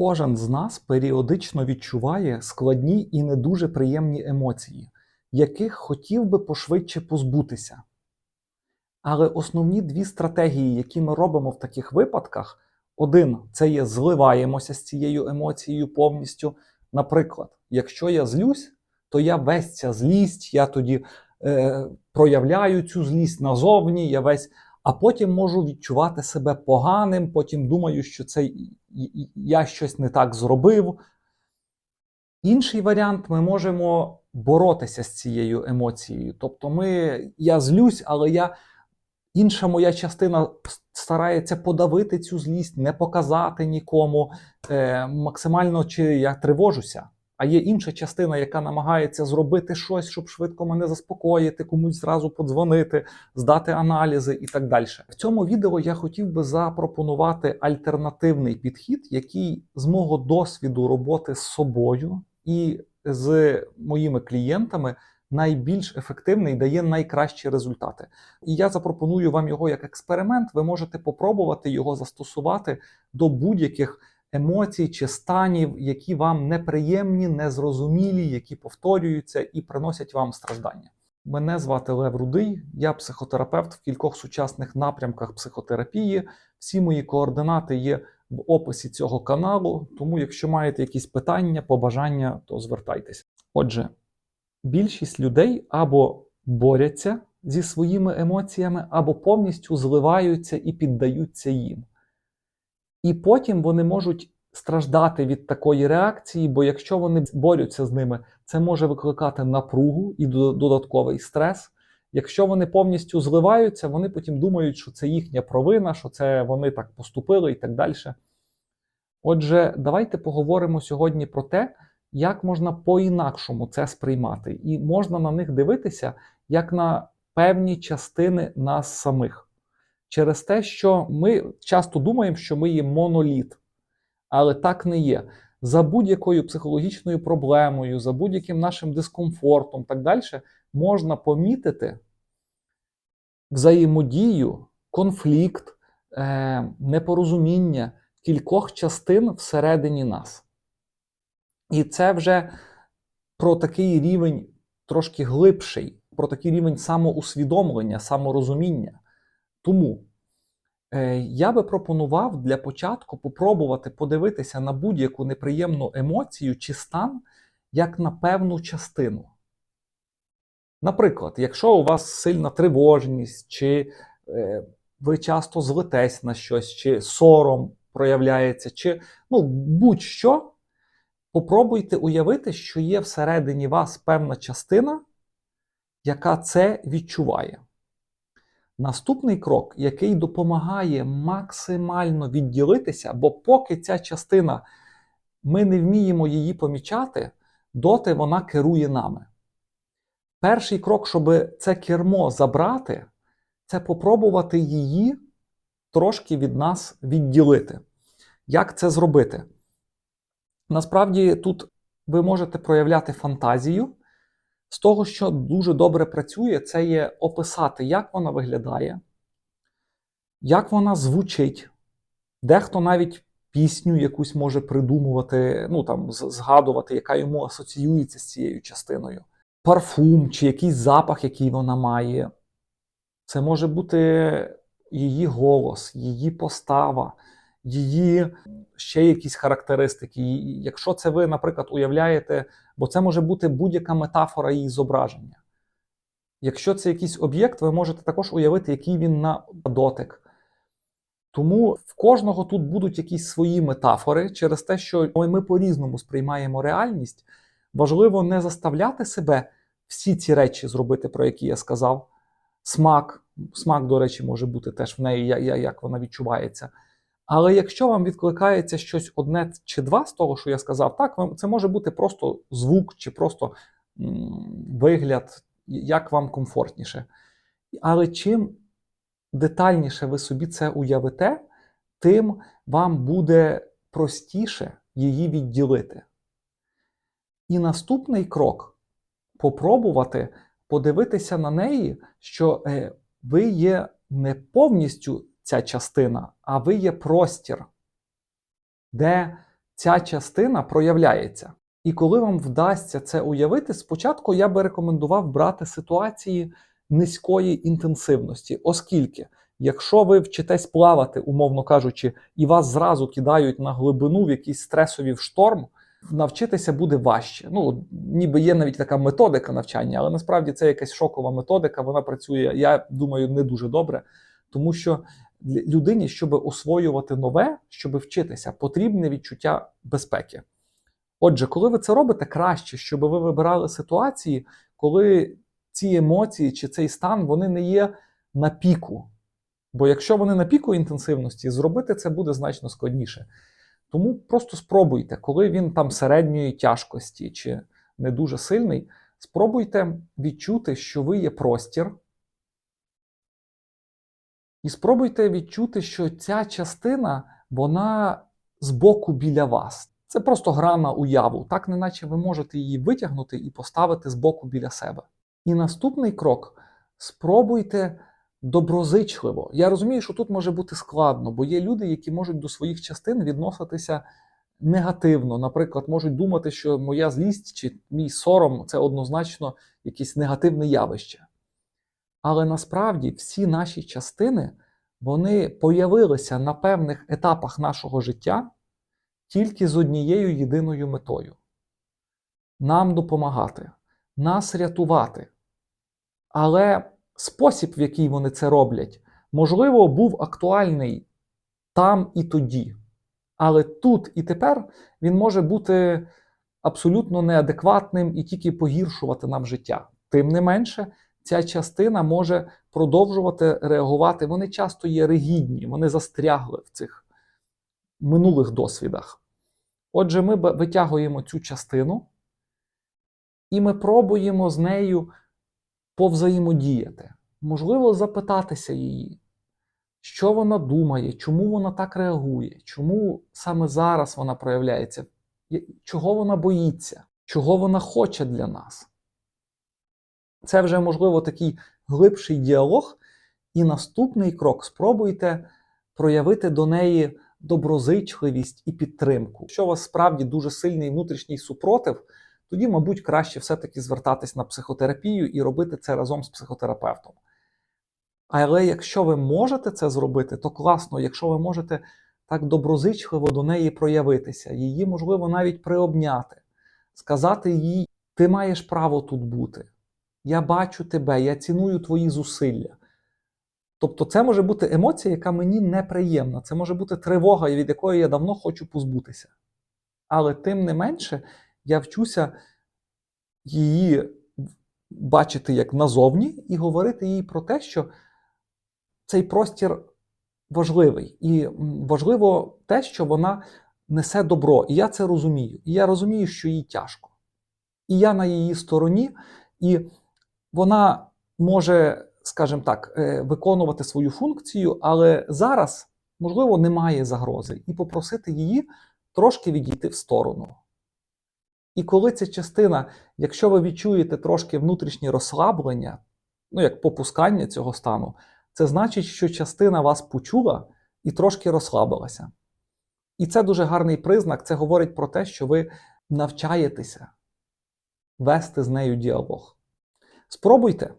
Кожен з нас періодично відчуває складні і не дуже приємні емоції, яких хотів би пошвидше позбутися. Але основні дві стратегії, які ми робимо в таких випадках, один це є зливаємося з цією емоцією повністю. Наприклад, якщо я злюсь, то я весь ця злість, я тоді е, проявляю цю злість назовні, я весь, а потім можу відчувати себе поганим, потім думаю, що це я щось не так зробив. Інший варіант ми можемо боротися з цією емоцією. Тобто, ми, я злюсь, але я, інша моя частина старається подавити цю злість, не показати нікому. Е, максимально чи я тривожуся. А є інша частина, яка намагається зробити щось, щоб швидко мене заспокоїти, комусь зразу подзвонити, здати аналізи і так далі. В цьому відео я хотів би запропонувати альтернативний підхід, який з мого досвіду роботи з собою і з моїми клієнтами найбільш ефективний дає найкращі результати. І я запропоную вам його як експеримент. Ви можете попробувати його застосувати до будь-яких емоцій чи станів, які вам неприємні, незрозумілі, які повторюються і приносять вам страждання. Мене звати Лев Рудий, я психотерапевт в кількох сучасних напрямках психотерапії. Всі мої координати є в описі цього каналу. Тому, якщо маєте якісь питання, побажання, то звертайтеся. Отже, більшість людей або борються зі своїми емоціями, або повністю зливаються і піддаються їм. І потім вони можуть страждати від такої реакції, бо якщо вони борються з ними, це може викликати напругу і додатковий стрес. Якщо вони повністю зливаються, вони потім думають, що це їхня провина, що це вони так поступили і так далі. Отже, давайте поговоримо сьогодні про те, як можна по-інакшому це сприймати, і можна на них дивитися як на певні частини нас самих. Через те, що ми часто думаємо, що ми є моноліт, але так не є. За будь-якою психологічною проблемою, за будь-яким нашим дискомфортом, так далі, можна помітити взаємодію, конфлікт, е, непорозуміння кількох частин всередині нас. І це вже про такий рівень трошки глибший, про такий рівень самоусвідомлення, саморозуміння. Тому е, я би пропонував для початку попробувати подивитися на будь-яку неприємну емоцію чи стан як на певну частину. Наприклад, якщо у вас сильна тривожність, чи е, ви часто злитесь на щось, чи сором проявляється, чи ну, будь-що, попробуйте уявити, що є всередині вас певна частина, яка це відчуває. Наступний крок, який допомагає максимально відділитися, бо поки ця частина ми не вміємо її помічати, доти вона керує нами. Перший крок, щоб це кермо забрати, це попробувати її трошки від нас відділити. Як це зробити? Насправді тут ви можете проявляти фантазію. З того, що дуже добре працює, це є описати, як вона виглядає, як вона звучить. Дехто навіть пісню якусь може придумувати, ну там згадувати, яка йому асоціюється з цією частиною. Парфум чи якийсь запах, який вона має. Це може бути її голос, її постава, її ще якісь характеристики. Якщо це ви, наприклад, уявляєте, бо це може бути будь-яка метафора її зображення. Якщо це якийсь об'єкт, ви можете також уявити, який він на дотик. Тому в кожного тут будуть якісь свої метафори через те, що ми по-різному сприймаємо реальність. Важливо не заставляти себе всі ці речі зробити, про які я сказав. Смак, смак, до речі, може бути теж в неї, як вона відчувається. Але якщо вам відкликається щось одне чи два з того, що я сказав, так, це може бути просто звук чи просто вигляд, як вам комфортніше. Але чим детальніше ви собі це уявите, тим вам буде простіше її відділити. І наступний крок попробувати подивитися на неї, що е, ви є не повністю ця частина, а ви є простір, де ця частина проявляється. І коли вам вдасться це уявити, спочатку я би рекомендував брати ситуації низької інтенсивності, оскільки, якщо ви вчитесь плавати, умовно кажучи, і вас зразу кидають на глибину в якийсь стресовий шторм, навчитися буде важче. Ну, ніби є навіть така методика навчання, але насправді це якась шокова методика. Вона працює, я думаю, не дуже добре, тому що людині, щоб освоювати нове, щоб вчитися, потрібне відчуття безпеки. Отже, коли ви це робите, краще, щоб ви вибирали ситуації, коли ці емоції чи цей стан вони не є на піку. Бо якщо вони на піку інтенсивності, зробити це буде значно складніше. Тому просто спробуйте, коли він там середньої тяжкості чи не дуже сильний, спробуйте відчути, що ви є простір. І спробуйте відчути, що ця частина, вона збоку біля вас. Це просто гра на уяву, так неначе ви можете її витягнути і поставити збоку біля себе. І наступний крок спробуйте доброзичливо. Я розумію, що тут може бути складно, бо є люди, які можуть до своїх частин відноситися негативно. Наприклад, можуть думати, що моя злість чи мій сором це однозначно якесь негативне явище. Але насправді всі наші частини вони появилися на певних етапах нашого життя тільки з однією єдиною метою нам допомагати, нас рятувати. Але спосіб, в який вони це роблять, можливо, був актуальний там і тоді. Але тут і тепер він може бути абсолютно неадекватним і тільки погіршувати нам життя. Тим не менше, ця частина може продовжувати реагувати. Вони часто є ригідні, вони застрягли в цих минулих досвідах. Отже, ми витягуємо цю частину, і ми пробуємо з нею повзаємодіяти. Можливо, запитатися її, що вона думає, чому вона так реагує, чому саме зараз вона проявляється, чого вона боїться, чого вона хоче для нас. Це вже, можливо, такий глибший діалог. І наступний крок спробуйте проявити до неї доброзичливість і підтримку. Якщо у вас справді дуже сильний внутрішній супротив, тоді, мабуть, краще все-таки звертатись на психотерапію і робити це разом з психотерапевтом. Але якщо ви можете це зробити, то класно, якщо ви можете так доброзичливо до неї проявитися, її можливо навіть приобняти, сказати їй: ти маєш право тут бути. Я бачу тебе, я ціную твої зусилля. Тобто, це може бути емоція, яка мені неприємна. Це може бути тривога, від якої я давно хочу позбутися. Але тим не менше, я вчуся її бачити як назовні і говорити їй про те, що цей простір важливий. І важливо те, що вона несе добро. І я це розумію. І я розумію, що їй тяжко. І я на її стороні, і вона може, скажімо так, е, виконувати свою функцію, але зараз, можливо, немає загрози, і попросити її трошки відійти в сторону. І коли ця частина, якщо ви відчуєте трошки внутрішнє розслаблення, ну як попускання цього стану, це значить, що частина вас почула і трошки розслабилася. І це дуже гарний признак. Це говорить про те, що ви навчаєтеся вести з нею діалог. Спробуйте.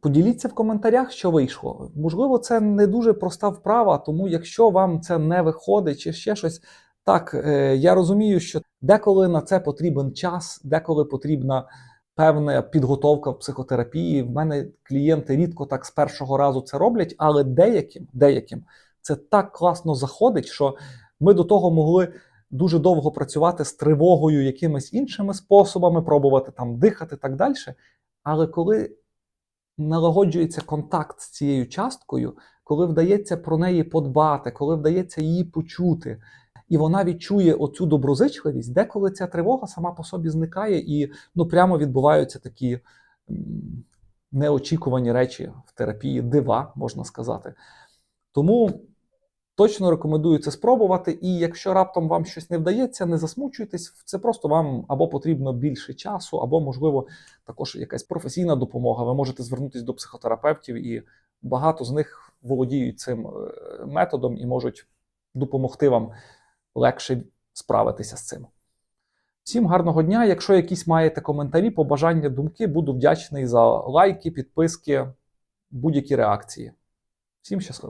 Поділіться в коментарях, що вийшло. Можливо, це не дуже проста вправа, тому якщо вам це не виходить чи ще щось, так, е, я розумію, що деколи на це потрібен час, деколи потрібна певна підготовка в психотерапії. В мене клієнти рідко так з першого разу це роблять, але деяким, деяким це так класно заходить, що ми до того могли дуже довго працювати з тривогою, якимись іншими способами, пробувати там дихати так далі. Але коли налагоджується контакт з цією часткою, коли вдається про неї подбати, коли вдається її почути, і вона відчує оцю доброзичливість, деколи ця тривога сама по собі зникає, і ну прямо відбуваються такі неочікувані речі в терапії, дива, можна сказати. Тому точно рекомендую це спробувати. І якщо раптом вам щось не вдається, не засмучуйтесь, це просто вам або потрібно більше часу, або, можливо, також якась професійна допомога. Ви можете звернутися до психотерапевтів, і багато з них володіють цим е, методом і можуть допомогти вам легше справитися з цим. Всім гарного дня. Якщо якісь маєте коментарі, побажання, думки, буду вдячний за лайки, підписки, будь-які реакції. Всім щасливо!